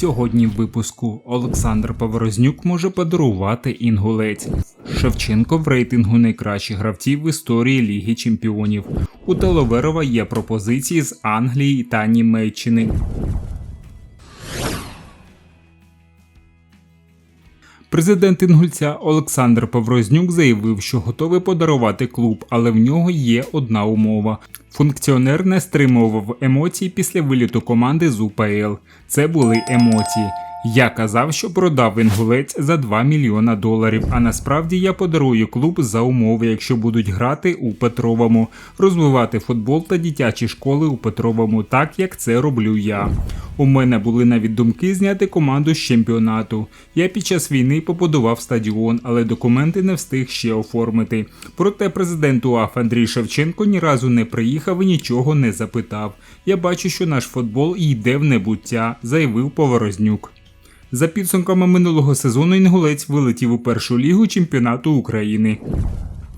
Сьогодні в випуску Олександр Поворознюк може подарувати інгулець. Шевченко в рейтингу найкращих гравців в історії Ліги Чемпіонів. У Теловерова є пропозиції з Англії та Німеччини. Президент Інгульця Олександр Паврознюк заявив, що готовий подарувати клуб, але в нього є одна умова. Функціонер не стримував емоцій після виліту команди з УПЛ. Це були емоції. Я казав, що продав інгулець за 2 мільйона доларів, а насправді я подарую клуб за умови, якщо будуть грати у Петровому, розвивати футбол та дитячі школи у Петровому, так як це роблю я. У мене були навіть думки зняти команду з чемпіонату. Я під час війни побудував стадіон, але документи не встиг ще оформити. Проте президент УАФ Андрій Шевченко ні разу не приїхав і нічого не запитав. Я бачу, що наш футбол йде в небуття, заявив Поворознюк. За підсумками минулого сезону інгулець вилетів у першу лігу чемпіонату України.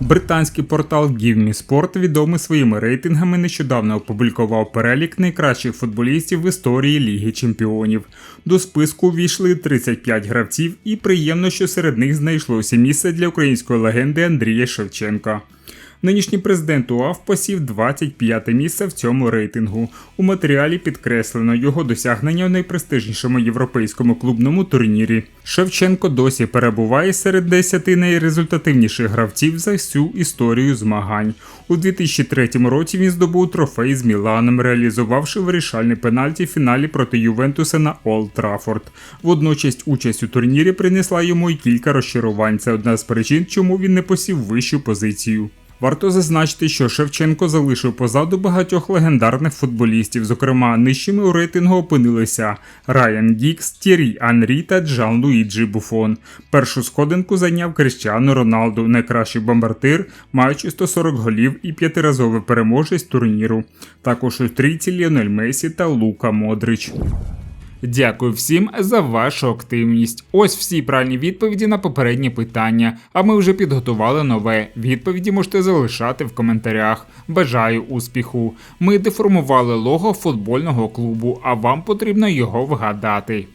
Британський портал GiveMeSport, відомий своїми рейтингами, нещодавно опублікував перелік найкращих футболістів в історії Ліги Чемпіонів. До списку увійшли 35 гравців, і приємно, що серед них знайшлося місце для української легенди Андрія Шевченка. Нинішній президент УАФ посів 25 місце в цьому рейтингу. У матеріалі підкреслено його досягнення в найпрестижнішому європейському клубному турнірі. Шевченко досі перебуває серед 10 найрезультативніших гравців за всю історію змагань. У 2003 році він здобув трофей з Міланом, реалізувавши вирішальний пенальті в фіналі проти Ювентуса на Олд Траффорд. Водночас участь у турнірі принесла йому й кілька розчарувань. Це одна з причин, чому він не посів вищу позицію. Варто зазначити, що Шевченко залишив позаду багатьох легендарних футболістів, зокрема, нижчими у рейтингу опинилися Райан Гікс, Тірі Анрі та Джан Луїджі Буфон. Першу сходинку зайняв Кріштіану Роналду, найкращий бомбардир, маючи 140 голів і п'ятиразовий переможець турніру. Також у трійці Ліонель Месі та Лука Модрич. Дякую всім за вашу активність. Ось всі правильні відповіді на попередні питання. А ми вже підготували нове. Відповіді можете залишати в коментарях. Бажаю успіху. Ми деформували лого футбольного клубу, а вам потрібно його вгадати.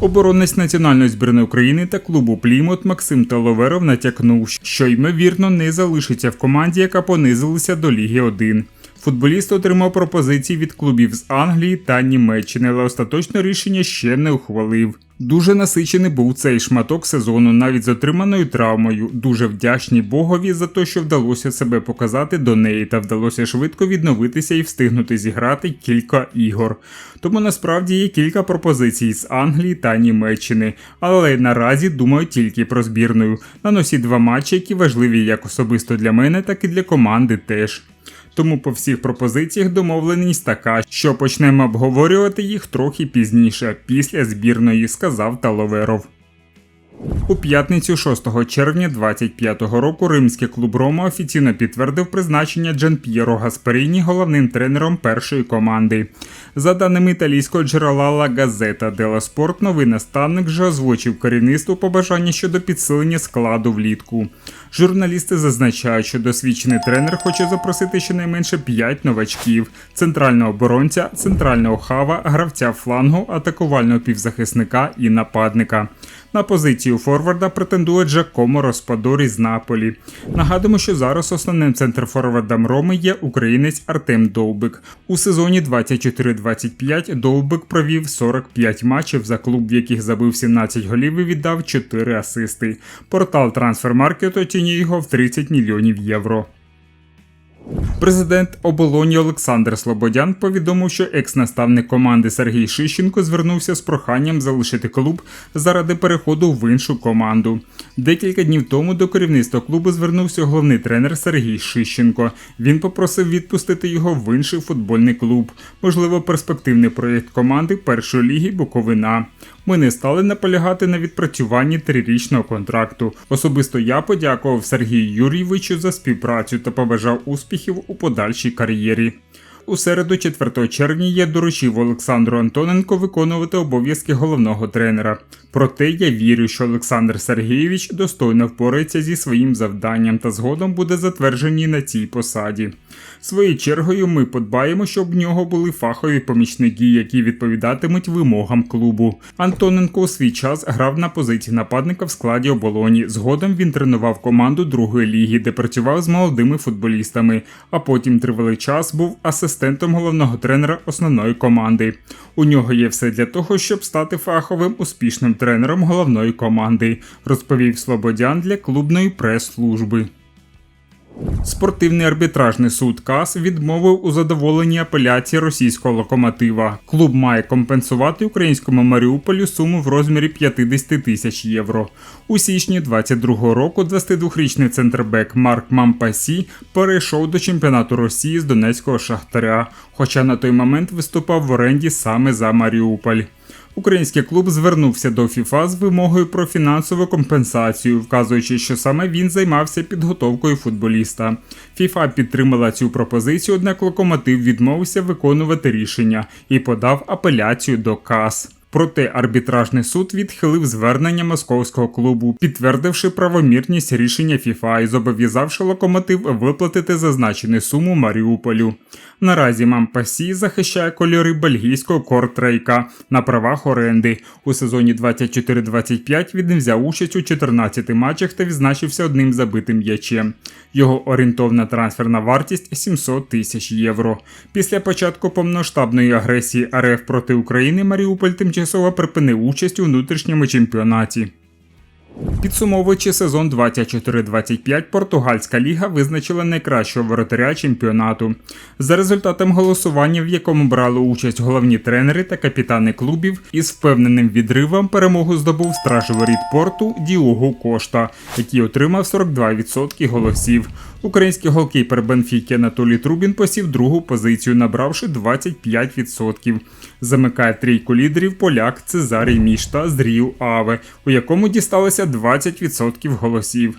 Оборонець національної збірної України та клубу Плімут Максим Таловеров натякнув, що ймовірно не залишиться в команді, яка понизилася до Ліги 1. Футболіст отримав пропозиції від клубів з Англії та Німеччини, але остаточне рішення ще не ухвалив. Дуже насичений був цей шматок сезону, навіть з отриманою травмою. Дуже вдячні Богові за те, що вдалося себе показати до неї, та вдалося швидко відновитися і встигнути зіграти кілька ігор. Тому насправді є кілька пропозицій з Англії та Німеччини, але наразі думаю тільки про збірною. На носі два матчі, які важливі як особисто для мене, так і для команди теж. Тому по всіх пропозиціях домовленість така, що почнемо обговорювати їх трохи пізніше, після збірної, сказав Таловеров. У п'ятницю 6 червня 25-го року римський клуб Рома офіційно підтвердив призначення Джан П'єро Гасперіні головним тренером першої команди. За даними італійського джерела La Gazzetta dello Sport, новий наставник вже озвучив керівництву побажання щодо підсилення складу влітку. Журналісти зазначають, що досвідчений тренер хоче запросити щонайменше 5 новачків: центрального оборонця, центрального хава, гравця флангу, атакувального півзахисника і нападника. На позицію форварда претендує Джакомо Роспадорі з Наполі. Нагадуємо, що зараз основним центрфорвардом Роми є українець Артем Довбик. У сезоні 24-25 Довбик провів 45 матчів за клуб, в яких забив 17 голів і віддав 4 асисти. Портал Трансфермаркет оцінює його в 30 мільйонів євро. Президент оболоні Олександр Слободян повідомив, що екс-наставник команди Сергій Шищенко звернувся з проханням залишити клуб заради переходу в іншу команду. Декілька днів тому до керівництва клубу звернувся головний тренер Сергій Шищенко. Він попросив відпустити його в інший футбольний клуб, можливо, перспективний проєкт команди першої ліги Буковина. Ми не стали наполягати на відпрацюванні трирічного контракту. Особисто я подякував Сергію Юрійовичу за співпрацю та побажав успіхів у подальшій кар'єрі. У середу, 4 червня, я доручив Олександру Антоненко виконувати обов'язки головного тренера. Проте я вірю, що Олександр Сергійович достойно впорається зі своїм завданням та згодом буде затверджений на цій посаді. Своєю чергою ми подбаємо, щоб в нього були фахові помічники, які відповідатимуть вимогам клубу. Антоненко у свій час грав на позиції нападника в складі оболоні. Згодом він тренував команду другої ліги, де працював з молодими футболістами, а потім тривалий час був асистентом головного тренера основної команди. У нього є все для того, щоб стати фаховим успішним тренером головної команди, розповів Слободян для клубної прес-служби. Спортивний арбітражний суд КАС відмовив у задоволенні апеляції російського локомотива. Клуб має компенсувати українському Маріуполю суму в розмірі 50 тисяч євро. У січні 22-го року 22-річний центрбек Марк Мампасі перейшов до чемпіонату Росії з Донецького Шахтаря, хоча на той момент виступав в оренді саме за Маріуполь. Український клуб звернувся до ФІФА з вимогою про фінансову компенсацію, вказуючи, що саме він займався підготовкою футболіста. ФІФА підтримала цю пропозицію, однак локомотив відмовився виконувати рішення і подав апеляцію до КАС. Проте арбітражний суд відхилив звернення московського клубу, підтвердивши правомірність рішення ФІФА і зобов'язавши локомотив виплатити зазначену суму Маріуполю. Наразі Мампасі захищає кольори бельгійського кортрейка на правах оренди. У сезоні 24-25 він взяв участь у 14 матчах та відзначився одним забитим м'ячем. Його орієнтовна трансферна вартість 700 тисяч євро. Після початку повноштабної агресії РФ проти України Маріуполь тимчасово припинив участь у внутрішньому чемпіонаті. Підсумовуючи сезон 24-25, португальська ліга визначила найкращого воротаря чемпіонату. За результатом голосування, в якому брали участь головні тренери та капітани клубів, із впевненим відривом перемогу здобув страж воріт порту Діогу Кошта, який отримав 42% голосів. Український голкіпер Бенфіки Анатолій Трубін посів другу позицію, набравши 25%. Замикає трійку лідерів поляк Цезарій Мішта з Рію Аве, у якому дісталося 20% голосів.